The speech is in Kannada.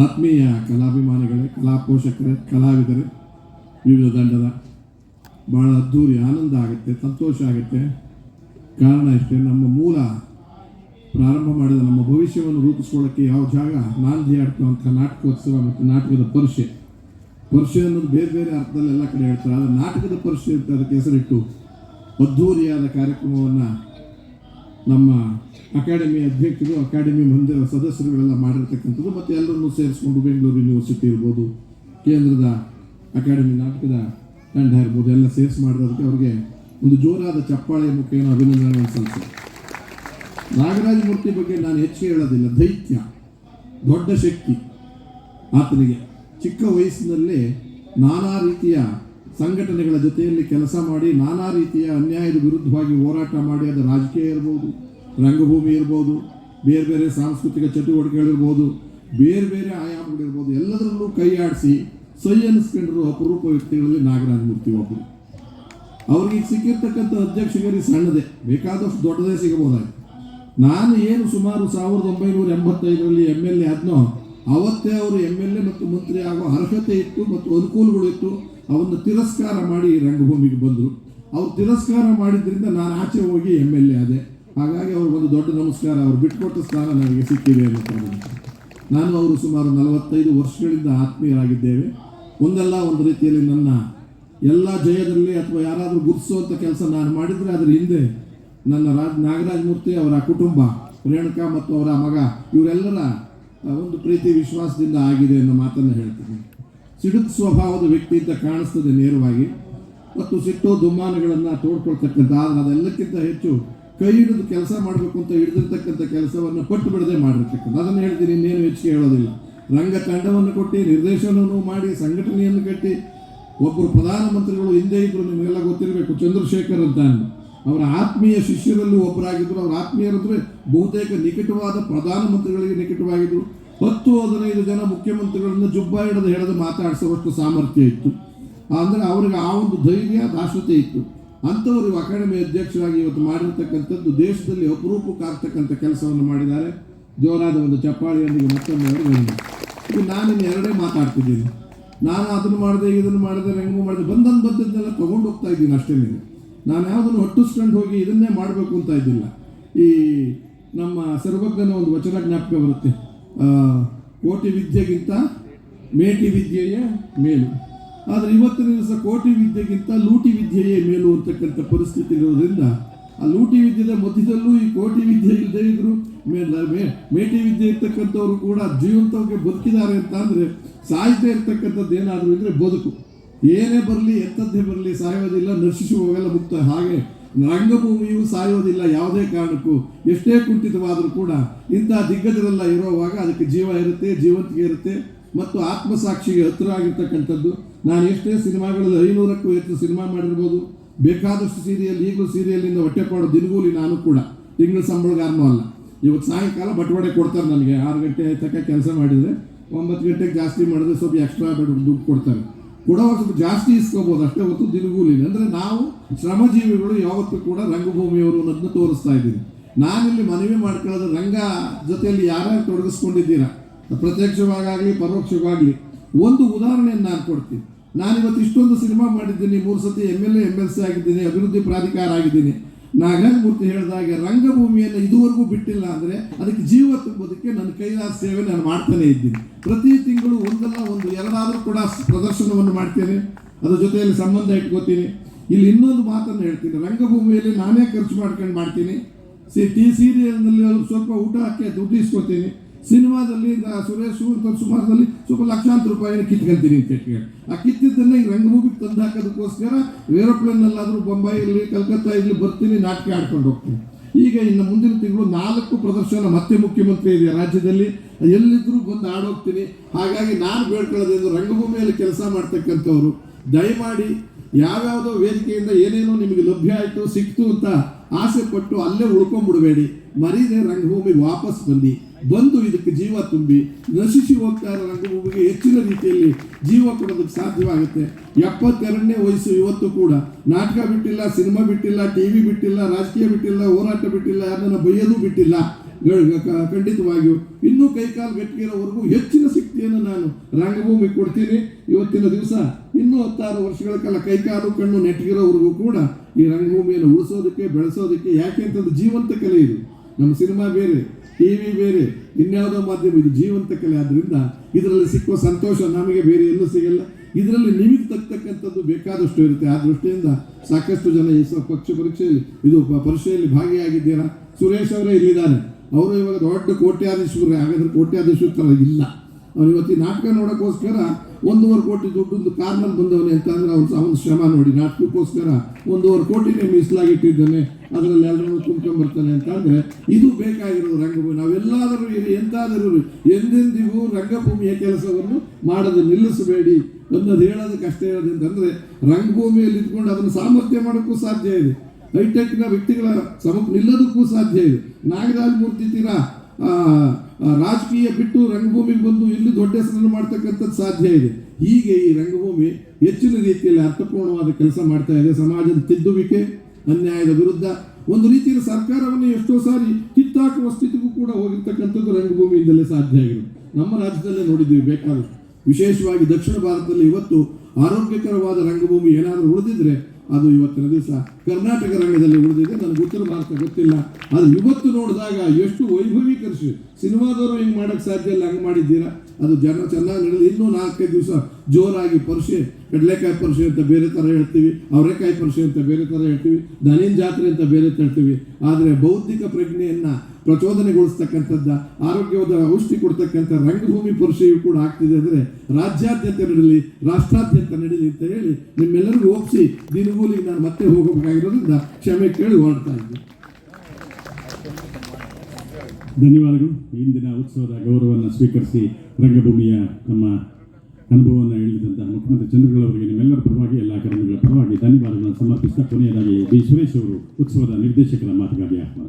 ಆತ್ಮೀಯ ಕಲಾಭಿಮಾನಿಗಳೇ ಕಲಾ ಪೋಷಕರೇ ಕಲಾವಿದರೇ, ವಿವಿಧ ದಂಡದ ಭಾಳ ಅದ್ಧೂರಿ, ಆನಂದ ಆಗುತ್ತೆ, ಸಂತೋಷ ಆಗುತ್ತೆ. ಕಾರಣ ಇಷ್ಟೇ, ನಮ್ಮ ಮೂಲ ಪ್ರಾರಂಭ ಮಾಡಿದ ನಮ್ಮ ಭವಿಷ್ಯವನ್ನು ರೂಪಿಸ್ಕೊಳ್ಳೋಕ್ಕೆ ಯಾವ ಜಾಗ ನಾಂದಿ ಆಡ್ತುವಂಥ ನಾಟಕೋತ್ಸವ ಮತ್ತು ನಾಟಕದ ಪರಿಷೆ ಪರಿಷೆ ಅನ್ನೋದು ಬೇರೆ ಬೇರೆ ಅರ್ಥದಲ್ಲಿ ಎಲ್ಲ ಕಡೆ ಹೇಳ್ತಾರೆ, ಆದರೆ ನಾಟಕದ ಪರಿಷೆ ಅಂತ ಅದಕ್ಕೆ ಹೆಸರಿಟ್ಟು ಅದ್ಧೂರಿಯಾದ ಕಾರ್ಯಕ್ರಮವನ್ನು ನಮ್ಮ ಅಕಾಡೆಮಿ ಅಧ್ಯಕ್ಷರು, ಅಕಾಡೆಮಿ ಮಂದಿರ ಸದಸ್ಯರುಗಳೆಲ್ಲ ಮಾಡಿರ್ತಕ್ಕಂಥದ್ದು, ಮತ್ತು ಎಲ್ಲರನ್ನೂ ಸೇರಿಸ್ಕೊಂಡು ಬೆಂಗಳೂರು ಯೂನಿವರ್ಸಿಟಿ ಇರ್ಬೋದು, ಕೇಂದ್ರದ ಅಕಾಡೆಮಿ ನಾಟಕದ ತಂಡ ಇರ್ಬೋದು, ಎಲ್ಲ ಸೇರಿಸಿ ಮಾಡಿರೋದಕ್ಕೆ ಅವ್ರಿಗೆ ಒಂದು ಜೋರಾದ ಚಪ್ಪಾಳೆ ಮುಖೇನ ಅಭಿನಂದನೆ ಸಲ್ಲಿಸ್ತಾರೆ. ನಾಗರಾಜ ಮೂರ್ತಿ ಬಗ್ಗೆ ನಾನು ಹೆಚ್ಚಿಗೆ ಹೇಳೋದಿಲ್ಲ, ದೈತ್ಯ, ದೊಡ್ಡ ಶಕ್ತಿ. ಆತನಿಗೆ ಚಿಕ್ಕ ವಯಸ್ಸಿನಲ್ಲೇ ನಾನಾ ರೀತಿಯ ಸಂಘಟನೆಗಳ ಜೊತೆಯಲ್ಲಿ ಕೆಲಸ ಮಾಡಿ ನಾನಾ ರೀತಿಯ ಅನ್ಯಾಯದ ವಿರುದ್ಧವಾಗಿ ಹೋರಾಟ ಮಾಡಿ, ಅದು ರಾಜಕೀಯ ಇರ್ಬೋದು, ರಂಗಭೂಮಿ ಇರ್ಬೋದು, ಬೇರೆ ಬೇರೆ ಸಾಂಸ್ಕೃತಿಕ ಚಟುವಟಿಕೆಗಳಿರ್ಬೋದು, ಬೇರೆ ಬೇರೆ ಆಯಾಮಗಳಿರ್ಬೋದು, ಎಲ್ಲದರಲ್ಲೂ ಕೈ ಆಡಿಸಿ ಸೈ ಅನ್ನಿಸ್ಕೊಂಡಿರೋ ಅಪರೂಪ ವ್ಯಕ್ತಿಗಳಲ್ಲಿ ನಾಗರಾಜ ಮೂರ್ತಿ ಒಬ್ಬರು. ಅವ್ರಿಗೆ ಸಿಕ್ಕಿರ್ತಕ್ಕಂಥ ಅಧ್ಯಕ್ಷಗರಿ ಸಣ್ಣದೇ, ಬೇಕಾದಷ್ಟು ದೊಡ್ಡದೇ ಸಿಗಬಹುದಾಗಿ ನಾನು ಏನು ಸುಮಾರು ಸಾವಿರದ ಒಂಬೈನೂರ ಎಂಬತ್ತೈದರಲ್ಲಿ ಎಂ ಎಲ್ ಎ ಆದ್ನೋ, ಅವತ್ತೇ ಅವರು ಎಂ ಎಲ್ ಎ ಮತ್ತು ಮಂತ್ರಿ ಆಗೋ ಅರ್ಹತೆ ಇತ್ತು ಮತ್ತು ಅನುಕೂಲಗಳು ಇತ್ತು. ಅವನ್ನು ತಿರಸ್ಕಾರ ಮಾಡಿ ರಂಗಭೂಮಿಗೆ ಬಂದರು. ಅವ್ರು ತಿರಸ್ಕಾರ ಮಾಡಿದ್ರಿಂದ ನಾನು ಆಚೆ ಹೋಗಿ ಎಂ ಎಲ್ ಎ ಆದೆ. ಹಾಗಾಗಿ ಅವ್ರಿಗೆ ಒಂದು ದೊಡ್ಡ ನಮಸ್ಕಾರ, ಅವ್ರು ಬಿಟ್ಕೊಟ್ಟ ಸ್ಥಾನ ನನಗೆ ಸಿಕ್ಕಿದೆ ಅಂತ ನಾನು ಅವರು ಸುಮಾರು ನಲವತ್ತೈದು ವರ್ಷಗಳಿಂದ ಆತ್ಮೀಯರಾಗಿದ್ದೇವೆ. ಒಂದಲ್ಲ ಒಂದು ರೀತಿಯಲ್ಲಿ ನನ್ನ ಎಲ್ಲ ಜಯದಲ್ಲಿ ಅಥವಾ ಯಾರಾದರೂ ಗುರುತಿಸುವಂಥ ಕೆಲಸ ನಾನು ಮಾಡಿದರೆ ಅದರ ಹಿಂದೆ ನನ್ನ ರಾಜ್ ನಾಗರಾಜ ಮೂರ್ತಿ, ಅವರ ಕುಟುಂಬ, ರೇಣುಕಾ ಮತ್ತು ಅವರ ಮಗ, ಇವರೆಲ್ಲರ ಒಂದು ಪ್ರೀತಿ ವಿಶ್ವಾಸದಿಂದ ಆಗಿದೆ ಅನ್ನೋ ಮಾತನ್ನು ಹೇಳ್ತೀನಿ. ಸಿಡುಕು ಸ್ವಭಾವದ ವ್ಯಕ್ತಿ ಅಂತ ಕಾಣಿಸ್ತದೆ ನೇರವಾಗಿ. ಮತ್ತು ಸಿಟ್ಟು ದುಮ್ಮಾನಗಳನ್ನು ತೋಡ್ಕೊಳ್ತಕ್ಕಂಥ ಆದರೆ ಅದೆಲ್ಲಕ್ಕಿಂತ ಹೆಚ್ಚು ಕೈ ಹಿಡಿದು ಕೆಲಸ ಮಾಡಬೇಕು ಅಂತ ಹಿಡಿದಿರ್ತಕ್ಕಂಥ ಕೆಲಸವನ್ನು ಪಟ್ಟು ಬಿಡದೆ ಮಾಡಿರ್ತಕ್ಕಂಥ. ಅದನ್ನು ಹೇಳ್ತೀನಿ, ಇನ್ನೇನು ಹೆಚ್ಚಿಗೆ ಹೇಳೋದಿಲ್ಲ. ರಂಗ ತಂಡವನ್ನು ಕೊಟ್ಟು ನಿರ್ದೇಶನವನ್ನು ಮಾಡಿ, ಸಂಘಟನೆಯನ್ನು ಕಟ್ಟಿ ಒಬ್ಬರು ಪ್ರಧಾನಮಂತ್ರಿಗಳು, ಹಿಂದೆ ಇದ್ರು ನಿಮಗೆಲ್ಲ ಗೊತ್ತಿರಬೇಕು, ಚಂದ್ರಶೇಖರ್ ಅಂತ. ಅವರ ಆತ್ಮೀಯ ಶಿಷ್ಯರಲ್ಲೂ ಒಬ್ಬರಾಗಿದ್ದರು ಅವರ ಆತ್ಮೀಯರಂದರೆ ಬಹುತೇಕ ನಿಕಟವಾದ ಪ್ರಧಾನಮಂತ್ರಿಗಳಿಗೆ ನಿಕಟವಾಗಿದ್ದರು ಹತ್ತು ಹದಿನೈದು ಜನ ಮುಖ್ಯಮಂತ್ರಿಗಳನ್ನ ಜುಬ್ಬ ಹಿಡಿದು ಹಿಡಿದು ಮಾತಾಡಿಸುವಷ್ಟು ಸಾಮರ್ಥ್ಯ ಇತ್ತು. ಅಂದರೆ ಅವರಿಗೆ ಆ ಒಂದು ಧೈರ್ಯ ದಾಶತೆ ಇತ್ತು. ಅಂಥವರು ಅಕಾಡೆಮಿ ಅಧ್ಯಕ್ಷರಾಗಿ ಇವತ್ತು ಮಾಡಿರ್ತಕ್ಕಂಥದ್ದು ದೇಶದಲ್ಲಿ ಅಪರೂಪಕ್ಕೆ ಆಗ್ತಕ್ಕಂಥ ಕೆಲಸವನ್ನು ಮಾಡಿದ್ದಾರೆ. ಜೋರಾದ ಒಂದು ಚಪ್ಪಾಳಿಯೊಂದಿಗೆ ಮತ್ತೊಮ್ಮೆ. ಇದು ನಾನಿನ್ನು ಎರಡೇ ಮಾತಾಡ್ತಿದ್ದೀನಿ. ನಾನು ಅದನ್ನು ಮಾಡಿದೆ, ಇದನ್ನು ಮಾಡಿದೆ, ಹೆಂಗೂ ಮಾಡಿದೆ ಬಂದನ್ನು ಬಂದದ್ದನ್ನೆಲ್ಲ ತೊಗೊಂಡು ಹೋಗ್ತಾ ಇದ್ದೀನಿ ಅಷ್ಟೇ ನೀನು. ನಾನು ಯಾವುದನ್ನು ಹೊಟ್ಟಿಸ್ಕೊಂಡು ಹೋಗಿ ಇದನ್ನೇ ಮಾಡಬೇಕು ಅಂತ ಇದ್ದಿಲ್ಲ. ಈ ನಮ್ಮ ಸರ್ವಜ್ಞನ ಒಂದು ವಚನ ಜ್ಞಾಪಕ ಬರುತ್ತೆ. ಕೋಟಿ ವಿದ್ಯೆಗಿಂತ ಮೇಟಿ ವಿದ್ಯೆಯೇ ಮೇಲು. ಆದರೆ ಇವತ್ತಿನ ದಿವಸ ಕೋಟಿ ವಿದ್ಯೆಗಿಂತ ಲೂಟಿ ವಿದ್ಯೆಯೇ ಮೇಲು ಅಂತಕ್ಕಂಥ ಪರಿಸ್ಥಿತಿ ಇರೋದ್ರಿಂದ ಆ ಲೂಟಿ ವಿದ್ಯೆದ ಮಧ್ಯದಲ್ಲೂ ಈ ಕೋಟಿ ವಿದ್ಯೆ ಇಲ್ಲದೆ ಇದ್ರು ಮೇಟಿ ವಿದ್ಯೆ ಇರ್ತಕ್ಕಂಥವ್ರು ಕೂಡ ಜೀವಂತವಾಗಿ ಬದುಕಿದ್ದಾರೆ ಅಂತ ಅಂದರೆ ಸಾಯ್ತಾ ಇರ್ತಕ್ಕಂಥದ್ದು ಏನಾದರೂ ಇದ್ರೆ ಬದುಕು. ಏನೇ ಬರಲಿ, ಎತ್ತದ್ದೇ ಬರಲಿ, ಸಾಯೋದಿಲ್ಲ ಹೋಗಲ್ಲ ಮುಕ್ತ ಹಾಗೆ ರಂಗಭೂಮಿಯು ಸಾಯೋದಿಲ್ಲ ಯಾವುದೇ ಕಾರಣಕ್ಕೂ ಎಷ್ಟೇ ಕುಂಠಿತವಾದರೂ ಕೂಡ ಇಂಥ ದಿಗ್ಗಜರೆಲ್ಲ ಇರೋವಾಗ ಅದಕ್ಕೆ ಜೀವ ಇರುತ್ತೆ ಜೀವಂತಿಗೆ ಇರುತ್ತೆ ಮತ್ತು ಆತ್ಮಸಾಕ್ಷಿಗೆ ಹತ್ತಿರ ಆಗಿರ್ತಕ್ಕಂಥದ್ದು ನಾನು ಎಷ್ಟೇ ಸಿನಿಮಾಗಳಲ್ಲಿ ಐನೂರಕ್ಕೂ ಹೆಚ್ಚು ಸಿನಿಮಾ ಮಾಡಿರ್ಬೋದು. ಬೇಕಾದಷ್ಟು ಸೀರಿಯಲ್, ಈಗಲೂ ಸೀರಿಯಲಿಂದ ಹೊಟ್ಟೆಪಾಡು ದಿನಗೂಲಿ ನಾನು ಕೂಡ. ತಿಂಗಳ ಸಂಬಳಗಾರನೂ ಅಲ್ಲ. ಇವತ್ತು ಸಾಯಂಕಾಲ ಬಟವಾಡೆ ಕೊಡ್ತಾರೆ ನನಗೆ. ಆರು ಗಂಟೆ ತಕ್ಕ ಕೆಲಸ ಮಾಡಿದರೆ ಒಂಬತ್ತು ಗಂಟೆಗೆ ಜಾಸ್ತಿ ಮಾಡಿದ್ರೆ ಸ್ವಲ್ಪ ಎಕ್ಸ್ಟ್ರಾ ದುಡ್ಡು ಕೊಡ್ತಾರೆ. ಕೊಡೋವಾಗ ಸ್ವಲ್ಪ ಜಾಸ್ತಿ ಇಸ್ಕೋಬೋದು. ಅಷ್ಟೇ ಹೊತ್ತು ದಿನಗೂಲಿ ಅಂದರೆ ನಾವು ಶ್ರಮಜೀವಿಗಳು ಯಾವತ್ತೂ ಕೂಡ ರಂಗಭೂಮಿಯವರು ಅನ್ನೋದನ್ನ ತೋರಿಸ್ತಾ ಇದ್ದೀನಿ ನಾನಿಲ್ಲಿ ಮನವಿ ಮಾಡ್ಕೊಳ್ಳೋದು ರಂಗ ಜೊತೆಯಲ್ಲಿ ಯಾರ್ಯಾರು ತೊಡಗಿಸ್ಕೊಂಡಿದ್ದೀರಾ? ಪ್ರತ್ಯಕ್ಷವಾಗಲಿ ಪರೋಕ್ಷವಾಗಲಿ. ಒಂದು ಉದಾಹರಣೆಯನ್ನು ನಾನು ಕೊಡ್ತೀನಿ. ನಾನಿವತ್ತು ಇಷ್ಟೊಂದು ಸಿನಿಮಾ ಮಾಡಿದ್ದೀನಿ. ಮೂರು ಸತಿ M L A M L C ಆಗಿದ್ದೀನಿ, ಅಭಿವೃದ್ಧಿ ಪ್ರಾಧಿಕಾರ ಆಗಿದ್ದೀನಿ. ನಾಗರಾಜ್ ಮೂರ್ತಿ ಹೇಳಿದಾಗೆ ರಂಗಭೂಮಿಯನ್ನು ಇದುವರೆಗೂ ಬಿಟ್ಟಿಲ್ಲ ಅಂದರೆ ಅದಕ್ಕೆ ಜೀವ ತುಂಬೋದಕ್ಕೆ ನನ್ನ ಕೈಲಾದ ಸೇವೆ ನಾನು ಮಾಡ್ತಾನೆ ಇದ್ದೀನಿ. ಪ್ರತಿ ತಿಂಗಳು ಒಂದಲ್ಲ ಒಂದು ಎರಡಾದರೂ ಕೂಡ ಪ್ರದರ್ಶನವನ್ನು ಮಾಡ್ತೇನೆ. ಅದರ ಜೊತೆಯಲ್ಲಿ ಸಂಬಂಧ ಇಟ್ಕೋತೀನಿ. ಇಲ್ಲಿ ಇನ್ನೊಂದು ಮಾತನ್ನು ಹೇಳ್ತೀನಿ. ರಂಗಭೂಮಿಯಲ್ಲಿ ನಾನೇ ಖರ್ಚು ಮಾಡ್ಕೊಂಡು ಮಾಡ್ತೀನಿ. ಸಿ ಟಿ ಸೀರಿಯಲ್ನಲ್ಲಿ ಸ್ವಲ್ಪ ಊಟ ಹಾಕಿ ದುಡ್ಡು ಇಸ್ಕೊತೀನಿ. ಸಿನಿಮಾದಲ್ಲಿ ಸುರೇಶ್ ಸುಮಾರದಲ್ಲಿ ಸ್ವಲ್ಪ ಲಕ್ಷಾಂತರ ರೂಪಾಯಿನ ಕಿತ್ಕೊಂತೀನಿ ಅಂತ ಹೇಳಿ ಆ ಕಿತ್ತಿದ್ದನ್ನ ಈ ರಂಗಭೂಮಿಗೆ ತಂದು ಹಾಕೋದಕ್ಕೋಸ್ಕರ ಏರೋಪ್ಲೇನಲ್ಲಾದರೂ ಇರಲಿ, ಕಲ್ಕತ್ತಾ ಇರಲಿ ಬರ್ತೀನಿ, ನಾಟಕ ಆಡ್ಕೊಂಡು ಹೋಗ್ತೀನಿ. ಈಗ ಇನ್ನು ಮುಂದಿನ ತಿಂಗಳು ನಾಲ್ಕು ಪ್ರದರ್ಶನ ಮತ್ತೆ ಮುಖ್ಯಮಂತ್ರಿ ಇದೆ ರಾಜ್ಯದಲ್ಲಿ. ಎಲ್ಲಿದ್ದರೂ ಬಂದು ಆಡೋಗ್ತೀನಿ. ಹಾಗಾಗಿ ನಾನು ಬೇಡ್ಕೊಳ್ಳೋದೇನು ರಂಗಭೂಮಿಯಲ್ಲಿ ಕೆಲಸ ಮಾಡ್ತಕ್ಕಂಥವ್ರು, ದಯಮಾಡಿ ಯಾವ್ಯಾವುದೋ ವೇದಿಕೆಯಿಂದ ಏನೇನೋ ನಿಮಗೆ ಲಭ್ಯ ಆಯಿತು ಸಿಕ್ತು ಅಂತ ಆಸೆ ಪಟ್ಟು ಅಲ್ಲೇ ಉಳ್ಕೊಂಡ್ಬಿಡಬೇಡಿ ಮರೀದೆ ರಂಗಭೂಮಿಗೆ ವಾಪಸ್ ಬನ್ನಿ. ಬಂದು ಇದಕ್ಕೆ ಜೀವ ತುಂಬಿ. ನಶಿಸಿ ಹೋಗ್ತಾ ಇರೋ ರಂಗಭೂಮಿಗೆ ಹೆಚ್ಚಿನ ರೀತಿಯಲ್ಲಿ ಜೀವ ಕೊಡೋದಕ್ಕೆ ಸಾಧ್ಯವಾಗುತ್ತೆ. ಎಪ್ಪತ್ತೆರಡನೇ ವಯಸ್ಸು ಇವತ್ತು ಕೂಡ. ನಾಟಕ ಬಿಟ್ಟಿಲ್ಲ, ಸಿನಿಮಾ ಬಿಟ್ಟಿಲ್ಲ ಟಿ ವಿ ಬಿಟ್ಟಿಲ್ಲ, ರಾಜಕೀಯ ಬಿಟ್ಟಿಲ್ಲ, ಹೋರಾಟ ಬಿಟ್ಟಿಲ್ಲ, ಯಾರನ್ನ ಬೈಯೋದು ಬಿಟ್ಟಿಲ್ಲ. ಖಂಡಿತವಾಗಿಯೂ. ಇನ್ನೂ ಕೈಕಾಲು ಗಟ್ಟಿಗಿರೋವರೆಗೂ ಹೆಚ್ಚಿನ ಶಕ್ತಿಯನ್ನು ನಾನು ರಂಗಭೂಮಿ ಕೊಡ್ತೀನಿ. ಇವತ್ತಿನ ದಿವಸ ಇನ್ನೂ ಹತ್ತಾರು ವರ್ಷಗಳ ಕಾಲ ಕೈಕಾಲು, ಕಣ್ಣು ನೆಟ್ಟಿಗಿರೋವರೆಗೂ ಕೂಡ ಈ ರಂಗಭೂಮಿಯನ್ನು ಉಳಿಸೋದಕ್ಕೆ, ಬೆಳೆಸೋದಕ್ಕೆ ಯಾಕೆ ಅಂತಂದು ಜೀವಂತ ಕಲೆ ಇದು. ನಮ್ಮ ಸಿನಿಮಾ ಬೇರೆ, ಟಿವಿ ಬೇರೆ, ಇನ್ಯಾವುದೋ ಮಾಧ್ಯಮ ಇದು ಜೀವಂತ ಕಲೆ. ಆದ್ದರಿಂದ ಇದರಲ್ಲಿ ಸಿಕ್ಕುವ ಸಂತೋಷ ನಮಗೆ ಬೇರೆ ಎಲ್ಲೂ ಸಿಗಲ್ಲ. ಇದರಲ್ಲಿ ನಿಮಗೆ ತಕ್ಕಂಥದ್ದು ಬೇಕಾದಷ್ಟು ಇರುತ್ತೆ. ಆ ದೃಷ್ಟಿಯಿಂದ ಸಾಕಷ್ಟು ಜನ ಈ ಪಕ್ಷ ಪರೀಕ್ಷೆಯಲ್ಲಿ, ಇದು ಪರೀಕ್ಷೆಯಲ್ಲಿ ಭಾಗಿಯಾಗಿದ್ದೀರಾ? ಸುರೇಶ್ ಅವರೇ ಇಲ್ಲಿದ್ದಾರೆ. ಅವರು ಇವಾಗ ದೊಡ್ಡ ಕೋಟ್ಯಾಧೀಶರು ಹಾಗಾದ್ರೆ ಕೋಟ್ಯಾಧೀಶರು ಥರ ಇಲ್ಲ. ಅವ್ನು ಇವತ್ತು ನಾಟಕ ನೋಡೋಕ್ಕೋಸ್ಕರ ಒಂದೂವರೆ ಕೋಟಿ ದುಡ್ಡು ಕಾರ್ನಲ್ಲಿ ಬಂದವನೇ ಅಂತ ಅಂದ್ರೆ ಅವನು ಅವನ ಶ್ರಮ ನೋಡಿ, ನಾಟಕಕ್ಕೋಸ್ಕರ ಒಂದೂವರೆ ಕೋಟಿನೇ ಮೀಸಲಾಗಿಟ್ಟಿದ್ದಾನೆ ಅದರಲ್ಲಿ ಎಲ್ಲರನ್ನು ತುಂಬ್ಕೊಂಡ್ಬರ್ತಾನೆ ಅಂತ ಅಂದ್ರೆ ಇದು ಬೇಕಾಗಿರೋ ರಂಗಭೂಮಿ. ನಾವೆಲ್ಲಾದರೂ ಎಂತಾದರೂ ಎಂದೆಂದಿಗೂ ರಂಗಭೂಮಿಯ ಕೆಲಸವನ್ನು ಮಾಡೋದು ನಿಲ್ಲಿಸಬೇಡಿ ಅನ್ನೋದು ಹೇಳೋದಕ್ಕೆ ಕಷ್ಟ ಹೇಳೋದು ಅಂತಂದ್ರೆ ರಂಗಭೂಮಿಯಲ್ಲಿ ಇದ್ಕೊಂಡು ಅದನ್ನು ಸಾಮರ್ಥ್ಯ ಮಾಡೋಕ್ಕೂ ಸಾಧ್ಯ ಇದೆ. ಹೈಟೆಕ್ನ ವ್ಯಕ್ತಿಗಳ ಸಮ ನಿಲ್ಲೋದಕ್ಕೂ ಸಾಧ್ಯ ಇದೆ. ನಾಗರಾಜ್ ಮೂರ್ತಿ ತೀರ ರಾಜಕೀಯ ಬಿಟ್ಟು ರಂಗಭೂಮಿಗೆ ಬಂದು ಇಲ್ಲಿ ದೊಡ್ಡ ಹೆಸರನ್ನು ಮಾಡ್ತಕ್ಕಂಥದ್ದು ಸಾಧ್ಯ ಇದೆ. ಹೀಗೆ ಈ ರಂಗಭೂಮಿ ಹೆಚ್ಚಿನ ರೀತಿಯಲ್ಲಿ ಅರ್ಥಪೂರ್ಣವಾದ ಕೆಲಸ ಮಾಡ್ತಾ ಇದೆ. ಸಮಾಜದ ತಿದ್ದುವಿಕೆ, ಅನ್ಯಾಯದ ವಿರುದ್ಧ ಒಂದು ರೀತಿಯಲ್ಲಿ ಸರ್ಕಾರವನ್ನು ಎಷ್ಟೋ ಸಾರಿ ಕಿತ್ತಾಕುವ ಸ್ಥಿತಿಗೂ ಕೂಡ ಹೋಗಿರ್ತಕ್ಕಂಥದ್ದು ರಂಗಭೂಮಿಯಿಂದಲೇ ಸಾಧ್ಯ ಆಗಿದೆ. ನಮ್ಮ ರಾಜ್ಯದಲ್ಲೇ ನೋಡಿದ್ದೀವಿ ಬೇಕಾದಷ್ಟು. ವಿಶೇಷವಾಗಿ ದಕ್ಷಿಣ ಭಾರತದಲ್ಲಿ ಇವತ್ತು ಆರೋಗ್ಯಕರವಾದ ರಂಗಭೂಮಿ ಏನಾದರೂ ಉಳಿದಿದ್ರೆ ಅದು ಇವತ್ತಿನ ದಿವಸ. ಕರ್ನಾಟಕ ರಂಗದಲ್ಲಿ ಉಳಿದಿದೆ. ನನಗೆ ಉತ್ತರ ಭಾರತ ಗೊತ್ತಿಲ್ಲ. ಅದು ಇವತ್ತು ನೋಡಿದಾಗ ಎಷ್ಟು ವೈಭವೀಕರಿಸಿ. ಸಿನಿಮಾದವರು ಹಿಂಗೆ ಮಾಡೋಕ್ಕೆ ಸಾಧ್ಯ ಇಲ್ಲ, ಹಂಗೆ ಮಾಡಿದ್ದೀರಾ? ಅದು ಜನ ಚೆನ್ನಾಗಿ ನಡೆದು ಇನ್ನೂ ನಾಲ್ಕೈದು ದಿವಸ ಜೋರಾಗಿ ಪರಿಷೆ, ಕಡಲೆಕಾಯಿ ಪರಿಷೆ ಅಂತ ಬೇರೆ ಥರ ಹೇಳ್ತೀವಿ, ಅವರೆಕಾಯಿ ಪರಿಷೆ ಅಂತ ಬೇರೆ ಥರ ಹೇಳ್ತೀವಿ ದನಿನ್ ಜಾತ್ರೆ ಅಂತ ಬೇರೆ ಹೇಳ್ತೀವಿ. ಆದರೆ ಬೌದ್ಧಿಕ ಪ್ರಜ್ಞೆಯನ್ನು ಪ್ರಚೋದನೆಗೊಳಿಸ್ತಕ್ಕಂಥದ್ದು ಆರೋಗ್ಯವಾದ ಔಷಧಿ ಕೊಡ್ತಕ್ಕಂಥ ರಂಗಭೂಮಿ ಪರಿಷೆಯು ಕೂಡ ಆಗ್ತಿದೆ ಅಂದರೆ ರಾಜ್ಯಾದ್ಯಂತ ನಡೀಲಿ, ರಾಷ್ಟ್ರಾದ್ಯಂತ ನಡೀಲಿ ಅಂತ ಹೇಳಿ ನಿಮ್ಮೆಲ್ಲರಿಗೂ ಒಪ್ಪಿಸಿ ದಿನಗೂಲಿಗೆ ನಾನು ಮತ್ತೆ ಹೋಗಬೇಕಾಗಿರೋದ್ರಿಂದ ಕ್ಷಮೆ ಕೇಳಿ ಹೊರಡ್ತಾ ಇದ್ದೀನಿ. ಧನ್ಯವಾದಗಳು. ಇಂದಿನ ಉತ್ಸವದ ಗೌರವವನ್ನು ಸ್ವೀಕರಿಸಿ ರಂಗಭೂಮಿಯ ತಮ್ಮ ಅನುಭವವನ್ನು ಹೇಳಿದಂತಹ ಮುಖ್ಯಮಂತ್ರಿ ಚಂದ್ರಗಳವರಿಗೆ ನಿಮ್ಮೆಲ್ಲರ ಪರವಾಗಿ ಎಲ್ಲ ಅಕಾಡೆಮಿಗಳ ಪರವಾಗಿ ಧನ್ಯವಾದಗಳನ್ನು ಸಮರ್ಪಿಸಿದ ಕೊನೆಯದಾಗಿ ಬಿ ಸುರೇಶ್ ಅವರು ಉತ್ಸವದ ನಿರ್ದೇಶಕರ ಮಾತುಗಾಗಿ ಆಹ್ವಾನ.